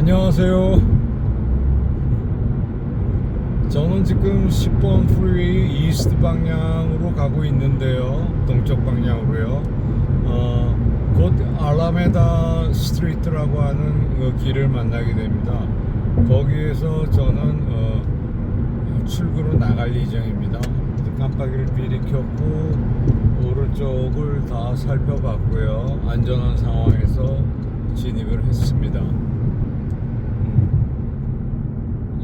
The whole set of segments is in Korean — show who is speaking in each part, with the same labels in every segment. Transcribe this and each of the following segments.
Speaker 1: 안녕하세요. 저는 지금 10번 프리웨이 이스트 방향으로 가고 있는데요. 동쪽 방향으로요. 어, 곧 알라메다 스트리트라고 하는 그 길을 만나게 됩니다. 거기에서 저는 어, 출구로 나갈 예정입니다. 깜빡이를 미리 켰고 오른쪽을 다 살펴봤고요. 안전한 상황에서 진입을 했습니다.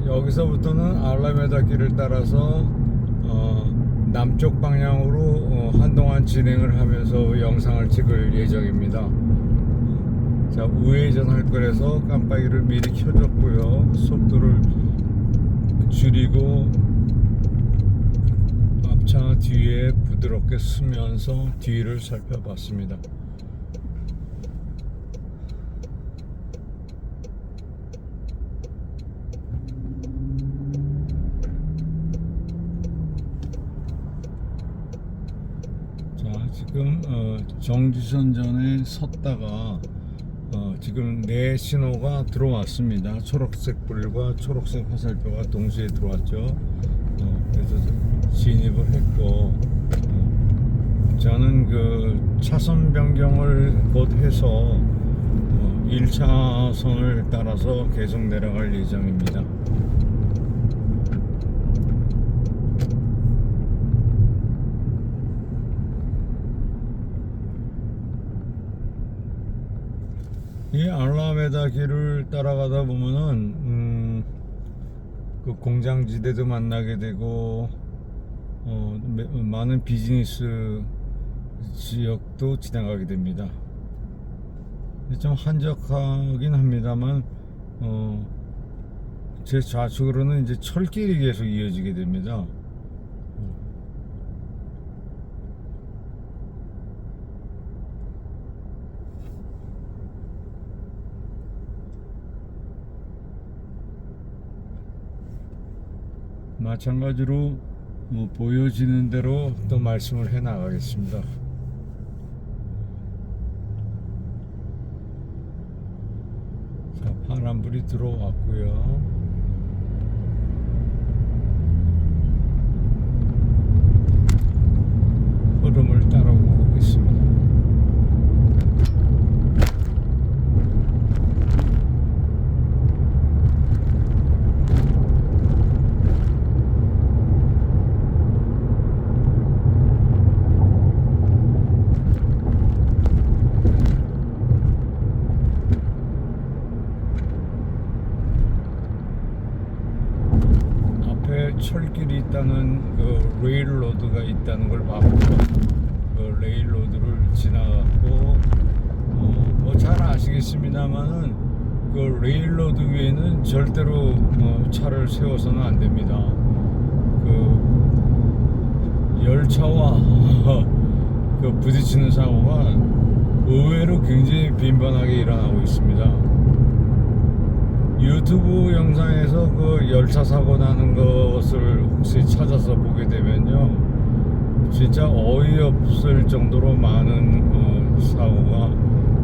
Speaker 1: 여기서부터는 알라메다 길을 따라서 어, 남쪽 방향으로 어, 한동안 진행을 하면서 영상을 찍을 예정입니다. 자 우회전 할 거라서 깜빡이를 미리 켜줬고요. 속도를 줄이고 앞차 뒤에 부드럽게 쓰면서 뒤를 살펴봤습니다. 자 지금 어, 정지선 전에 섰다가 어, 지금 내 신호가 들어왔습니다. 초록색 불과 초록색 화살표가 동시에 들어왔죠. 어, 그래서 진입을 했고 어, 저는 그 차선 변경을 곧 해서 어, 1차선을 따라서 계속 내려갈 예정입니다. 이 알라메다 길을 따라가다 보면은 음, 그 공장지대도 만나게 되고 어, 매- 많은 비즈니스 지역도 지나가게 됩니다. 좀 한적하긴 합니다만 어, 제 좌측으로는 이제 철길이 계속 이어지게 됩니다. 마찬가지로 뭐 보여지는 대로 또 말씀을 해 나가겠습니다. 자, 파란불이 들어왔고요. 흐름을 따라오고 있습니다. 앞에 철길이 있다는 그 레일로드가 있다는 걸 봤고 그 레일로드를 지나갔고 어, 뭐잘 아시겠습니다만은 그 레일로드 위에는 절대로 어, 차를 세워서는 안 됩니다. 그 열차와 그 부딪히는 사고가 의외로 굉장히 빈번하게 일어나고 있습니다. 유튜브 영상에서 그 열차 사고 나는 것을 혹시 찾아서 보게 되면요 진짜 어이없을 정도로 많은 어, 사고가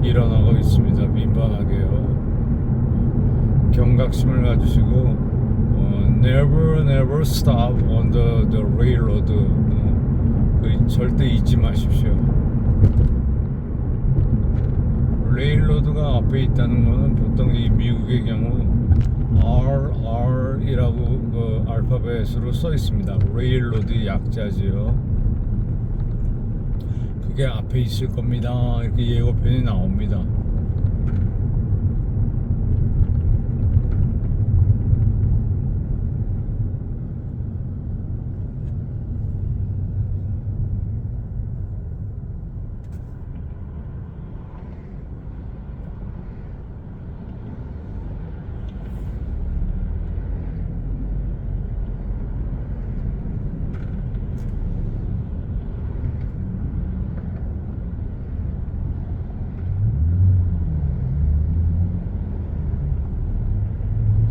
Speaker 1: 일어나고 있습니다 민반하게요 경각심을 가지시고 어, never never stop on the, the railroad 어, 그 절대 잊지 마십시오 레일로드가 앞에 있다는 거는 보통 이 미국의 경우 RR이라고 그 알파벳으로 써 있습니다. 레일로드 약자지요. 그게 앞에 있을 겁니다. 이렇게 예고편이 나옵니다.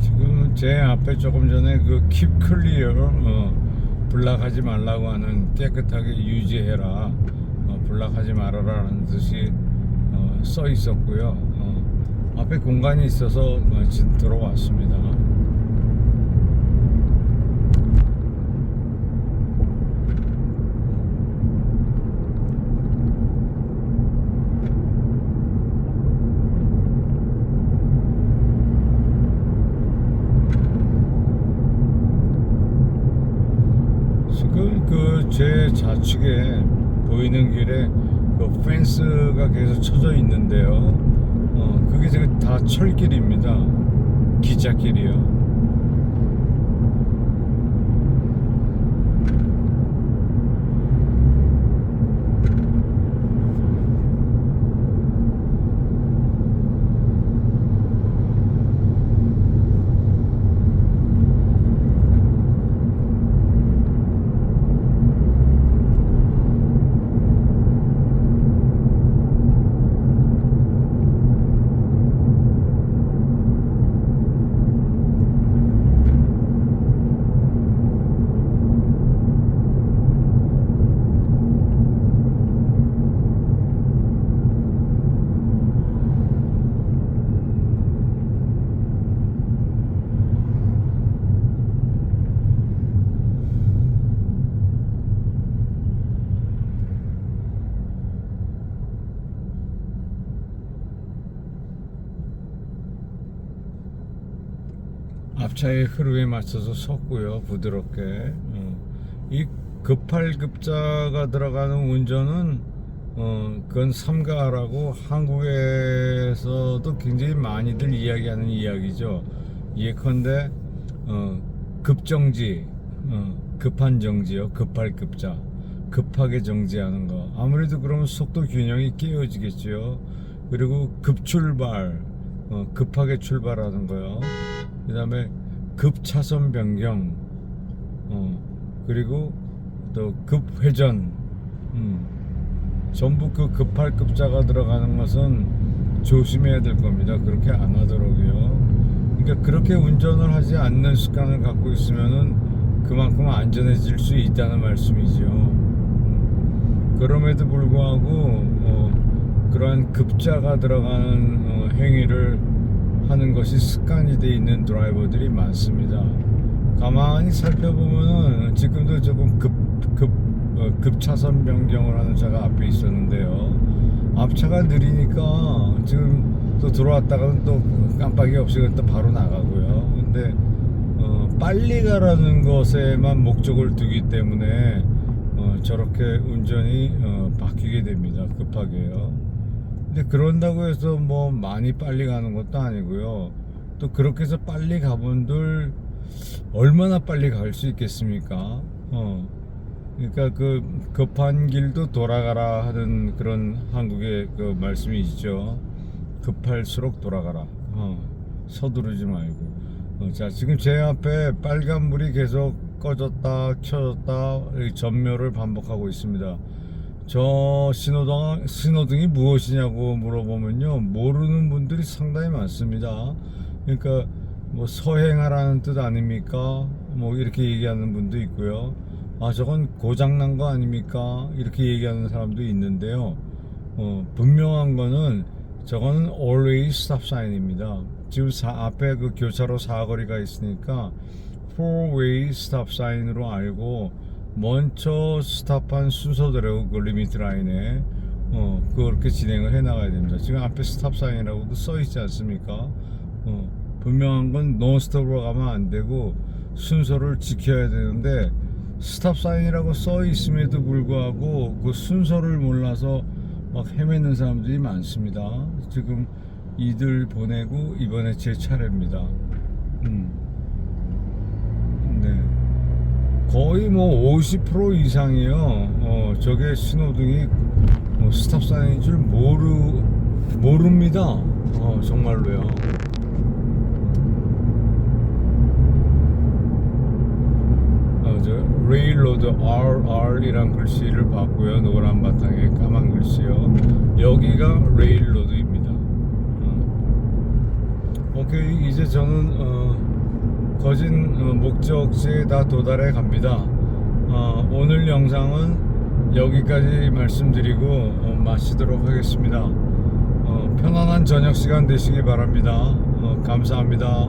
Speaker 1: 지금 제 앞에 조금 전에 그 keep clear 어, 블락하지 말라고 하는 깨끗하게 유지해라 어, 블락하지 말아라는 뜻이 어, 써 있었고요. 어, 앞에 공간이 있어서 어, 지- 들어왔습니다. 지금 그 제 좌측에 보이는 길에 그 펜스가 계속 쳐져 있는데요. 어, 그게 다 철길입니다. 기차길이요. 앞차의 흐름에 맞춰서 섰고요 부드럽게. 어. 이 급할급자가 들어가는 운전은 어, 그건 삼가라고 한국에서도 굉장히 많이들 이야기하는 이야기죠. 예컨대 어, 급정지 어, 급한 정지요. 급할 급자. 급하게 정지하는 거. 아무래도 그러면 속도 균형이 깨어지겠죠 그리고 급출발 어, 급하게 출발하는 거요. 그 다음에 급차선 변경 어, 그리고 또 급회전 음, 전부 그 급할 급자가 들어가는 것은 조심해야 될 겁니다. 그렇게 안 하도록요. 그러니까 그렇게 운전을 하지 않는 습관을 갖고 있으면은 그만큼 안전해질 수 있다는 말씀이죠. 음, 그럼에도 불구하고 어, 그러한 급자가 들어가는 어, 행위를 하는 것이 습관이 돼 있는 드라이버들이 많습니다. 가만히 살펴보면은 지금도 조금 급, 급, 어, 급차선 변경을 하는 차가 앞에 있었는데요. 앞차가 느리니까 지금 또 들어왔다가는 또 깜빡이 없이 또 바로 나가고요. 근데 어, 빨리 가라는 것에만 목적을 두기 때문에 어, 저렇게 운전이 어, 바뀌게 됩니다. 급하게요. 근데 그런다고 해서 뭐 많이 빨리 가는 것도 아니고요. 또 그렇게 해서 빨리 가분들 얼마나 빨리 갈 수 있겠습니까? 어. 그러니까 그 급한 길도 돌아가라 하는 그런 한국의 그 말씀이 있죠. 급할수록 돌아가라. 어. 서두르지 말고. 어, 자, 지금 제 앞에 빨간 불이 계속 꺼졌다 켜졌다 이 전멸을 반복하고 있습니다. 저 신호등, 신호등이 무엇이냐고 물어보면요. 모르는 분들이 상당히 많습니다. 그러니까 뭐 서행하라는 뜻 아닙니까? 뭐 이렇게 얘기하는 분도 있고요. 아, 저건 고장난 거 아닙니까? 이렇게 얘기하는 사람도 있는데요. 어, 분명한 거는 저거는 always stop sign입니다. 지금 사, 앞에 그 교차로 사거리가 있으니까 four way stop sign으로 알고 먼저 스탑한 순서대로 그 리미트 라인에 어 그렇게 진행을 해 나가야 됩니다. 지금 앞에 스탑 사인이라고도 써 있지 않습니까? 어 분명한 건 논스톱으로 가면 안 되고 순서를 지켜야 되는데 스탑 사인이라고 써 있음에도 불구하고 그 순서를 몰라서 막 헤매는 사람들이 많습니다. 지금 이들 보내고 이번에 제 차례입니다. 음. 거의 뭐 50% 이상이요. 어, 저게 신호등이 어, 스탑 사인인 줄 모르 모릅니다. 어, 정말로요. 어, 저 레일로드 RR이란 글씨를 봤고요. 노란 바탕에 까만 글씨요. 여기가 레일로드입니다. 어. 오케이 이제 저는 어, 거진 어, 목적지에 다 도달해 갑니다. 어, 오늘 영상은 여기까지 말씀드리고 어, 마치도록 하겠습니다. 어, 어, 편안한 저녁 시간 되시기 바랍니다. 어, 감사합니다.